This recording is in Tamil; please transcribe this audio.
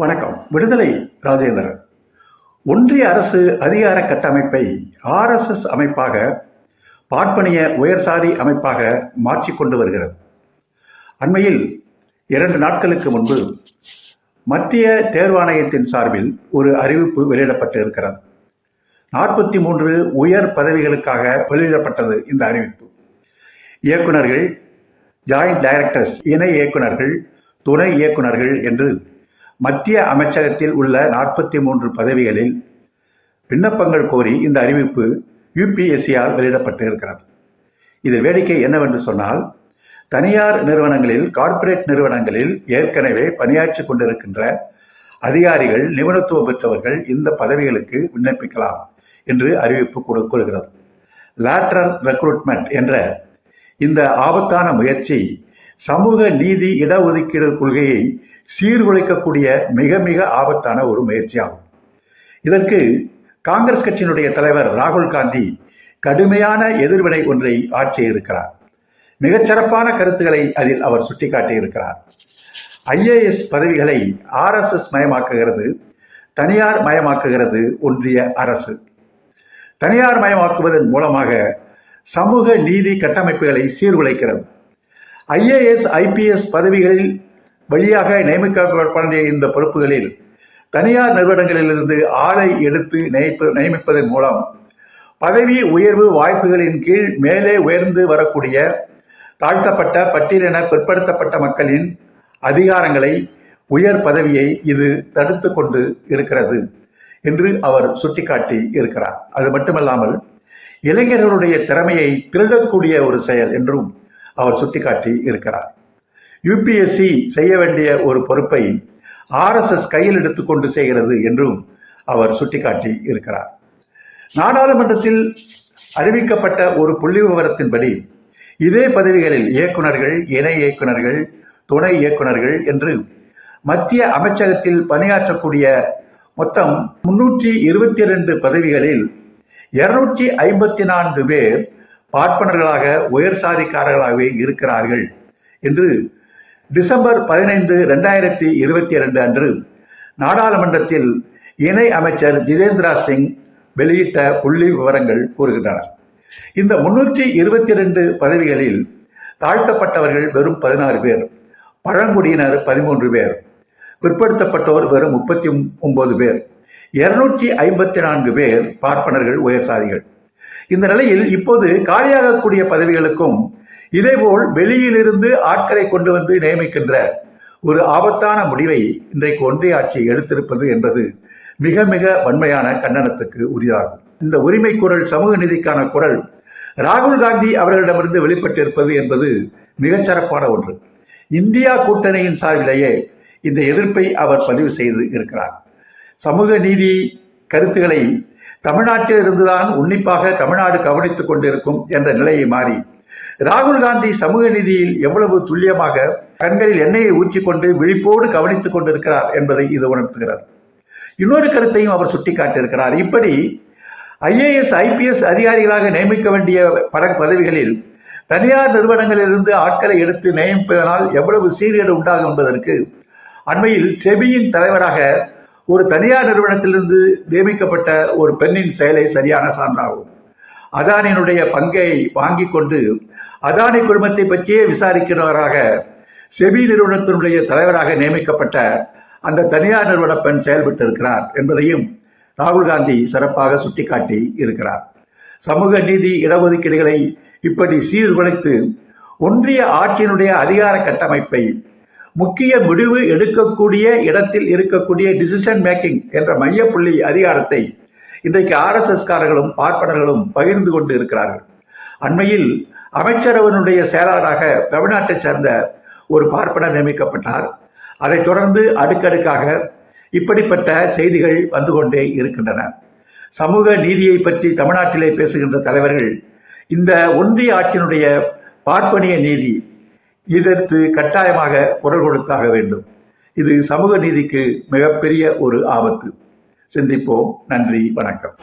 வணக்கம். விடுதலை ராஜேந்திரன். ஒன்றிய அரசு அதிகார கட்டமைப்பை ஆர்எஸ்எஸ் அமைப்பாக பார்ப்பனிய உயர்சாதி அமைப்பாக மாற்றிக்கொண்டு வருகிறது. அண்மையில் இரண்டு நாட்களுக்கு முன்பு மத்திய தேர்வாணையத்தின் சார்பில் ஒரு அறிவிப்பு வெளியிடப்பட்டு இருக்கிறது நாற்பத்தி மூன்று உயர் பதவிகளுக்காக வெளியிடப்பட்டது இந்த அறிவிப்பு. இயக்குனர்கள் ஜாயிண்ட் டைரக்டர்ஸ் இணை இயக்குனர்கள் துணை இயக்குனர்கள் என்று மத்திய அமைச்சகத்தில் உள்ள நாற்பத்தி மூன்று பதவிகளில் விண்ணப்பங்கள் கோரி இந்த அறிவிப்பு யுபிஎஸ்சியால் வெளியிடப்பட்டு இருக்கிறது இது வேடிக்கை என்னவென்று சொன்னால் தனியார் நிறுவனங்களில் கார்ப்பரேட் நிறுவனங்களில் ஏற்கனவே பணியாற்றி கொண்டிருக்கின்ற அதிகாரிகள் நிபுணத்துவம் பெற்றவர்கள் இந்த பதவிகளுக்கு விண்ணப்பிக்கலாம் என்று அறிவிப்பு கூறுகிறது. லேட்டரல் ரெக்ரூட்மெண்ட் என்ற இந்த ஆபத்தான முயற்சி சமூக நீதி இடஒதுக்கீடு கொள்கையை சீர்குலைக்கக்கூடிய மிக மிக ஆபத்தான ஒரு முயற்சியாகும். இதற்கு காங்கிரஸ் கட்சியினுடைய தலைவர் ராகுல் காந்தி கடுமையான எதிர்வினை ஒன்றை ஆற்றியிருக்கிறார். மிகச்சிறப்பான கருத்துக்களை அதில் அவர் சுட்டிக்காட்டியிருக்கிறார். ஐஏஎஸ் பதவிகளை ஆர்எஸ்எஸ் மயமாக்குகிறது தனியார் மயமாக்குகிறது ஒன்றிய அரசு. தனியார் மயமாக்குவதன் மூலமாக சமூக நீதி கட்டமைப்புகளை சீர்குலைக்கிறது. ஐஏஎஸ் ஐபிஎஸ் பதவிகளில் வழியாக நியமிக்கப்பட இந்த பொறுப்புகளில் தனியார் நிறுவனங்களிலிருந்து ஆளை எடுத்து நியமிப்பதன் மூலம் பதவி உயர்வு வாய்ப்புகளின் கீழ் மேலே உயர்ந்து வரக்கூடிய தாழ்த்தப்பட்ட பட்டியலின பிற்படுத்தப்பட்ட மக்களின் அதிகாரங்களை உயர் பதவியை இது தடுத்து கொண்டு இருக்கிறது என்று அவர் சுட்டிக்காட்டி இருக்கிறார். அது மட்டுமல்லாமல் இளைஞர்களுடைய திறமையை திருடக்கூடிய ஒரு செயல் என்றும் அவர் சுட்டிக்காட்டி இருக்கிறார். யுபிஎஸ்சி செய்ய வேண்டிய ஒரு பொறுப்பை ஆர்எஸ்எஸ் கையில் எடுத்துக்கொண்டு செய்கிறது என்றும் அவர் சுட்டிக்காட்டி இருக்கிறார். நாடாளுமன்றத்தில் அறிவிக்கப்பட்ட ஒரு புள்ளி விவரத்தின்படி இதே பதவிகளில் இயக்குநர்கள் இணை இயக்குநர்கள் துணை இயக்குநர்கள் என்று மத்திய அமைச்சகத்தில் பணியாற்றக்கூடிய மொத்தம் முன்னூற்றி இருபத்தி இரண்டு பதவிகளில் இருநூற்றி ஐம்பத்தி நான்கு பேர் பார்ப்பனர்களாக உயர் சாதிக்காரர்களாகவே இருக்கிறார்கள் என்று டிசம்பர் பதினைந்து ரெண்டாயிரத்தி இருபத்தி இரண்டு அன்று நாடாளுமன்றத்தில் இணை அமைச்சர் ஜிதேந்திரா சிங் வெளியிட்ட புள்ளி விவரங்கள் கூறுகின்றன. இந்த முன்னூற்றி இருபத்தி இரண்டு பதவிகளில் தாழ்த்தப்பட்டவர்கள் வெறும் பதினாறு பேர் பழங்குடியினர் பதிமூன்று பேர் பிற்படுத்தப்பட்டோர் வெறும் முப்பத்தி ஒன்பது பேர் இருநூற்றி ஐம்பத்தி நான்கு பேர் பார்ப்பனர்கள் உயர்சாதிகள் இந்த நிலையில் இப்போது காலியாகக்கூடிய பதவிகளுக்கும் இதேபோல் வெளியிலிருந்து ஆட்களை கொண்டு வந்து நியமிக்கின்ற ஒரு ஆபத்தான முடிவை இன்றைக்கு ஒன்றிய ஆட்சி எடுத்திருப்பது என்பது மிக மிக வன்மையான கண்டனத்துக்கு உரியாகும் இந்த உரிமை குரல் சமூக நீதிக்கான குரல் ராகுல் காந்தி அவர்களிடமிருந்து வெளிப்பட்டிருப்பது என்பது மிகச்சிறப்பான ஒன்று. இந்தியா கூட்டணியின் சார்பிலேயே இந்த எதிர்ப்பை அவர் பதிவு செய்து இருக்கிறார். சமூக நீதி கருத்துக்களை தமிழ்நாட்டில் இருந்துதான் உன்னிப்பாக தமிழ்நாடு கவனித்துக் கொண்டிருக்கும் என்ற நிலையை மாறி ராகுல் காந்தி சமூக நீதியில் எவ்வளவு துல்லியமாக கண்களில் எண்ணெயை ஊற்றிக்கொண்டு விழிப்போடு கவனித்துக் கொண்டிருக்கிறார் என்பதை இது உணர்த்துகிறார் இன்னொரு கருத்தையும் அவர் சுட்டிக்காட்டியிருக்கிறார். இப்படி ஐஏஎஸ் ஐபிஎஸ் அதிகாரிகளாக நியமிக்க வேண்டிய பல பதவிகளில் தனியார் நிறுவனங்களிலிருந்து ஆட்களை எடுத்து நியமிப்பதனால் எவ்வளவு சீர்கேடு உண்டாகும் என்பதற்கு அண்மையில் செபியின் தலைவராக ஒரு தனியார் நிறுவனத்திலிருந்து நியமிக்கப்பட்ட ஒரு பெண்ணின் செயலை சரியான சான்றாகும். அதானியினுடைய பங்கை வாங்கி கொண்டு அதானி குழுமத்தை பற்றியே விசாரிக்கிறவராக செபி நிறுவனத்தினுடைய தலைவராக நியமிக்கப்பட்ட அந்த தனியார் நிறுவன பெண் செயல்பட்டு இருக்கிறார் என்பதையும் ராகுல் காந்தி சிறப்பாக சுட்டிக்காட்டி இருக்கிறார். சமூக நீதி இடஒதுக்கீடுகளை இப்படி சீர்குலைத்து ஒன்றிய ஆட்சியினுடைய அதிகார கட்டமைப்பை முக்கிய முடிவு எடுக்கக்கூடிய இடத்தில் இருக்கக்கூடிய டிசிஷன் மேக்கிங் என்ற மையப்புள்ளி அதிகாரத்தை இன்றைக்கு ஆர்எஸ்எஸ் காரர்களும் பார்ப்பனர்களும் பகிர்ந்து கொண்டு இருக்கிறார்கள். அண்மையில் அமைச்சரவனுடைய செயலாளராக தமிழ்நாட்டை சேர்ந்த ஒரு பார்ப்பனர் நியமிக்கப்பட்டார். அதைத் தொடர்ந்து அடுக்கடுக்காக இப்படிப்பட்ட செய்திகள் வந்து கொண்டே இருக்கின்றன. சமூக நீதியை பற்றி தமிழ்நாட்டிலே பேசுகின்ற தலைவர்கள் இந்த ஒன்றிய ஆட்சியினுடைய பார்ப்பனிய நீதி இதற்கு கட்டாயமாக குரல் கொடுத்தாக வேண்டும். இது சமூக நீதிக்கு மிகப்பெரிய ஒரு ஆபத்து. சிந்திப்போம். நன்றி. வணக்கம்.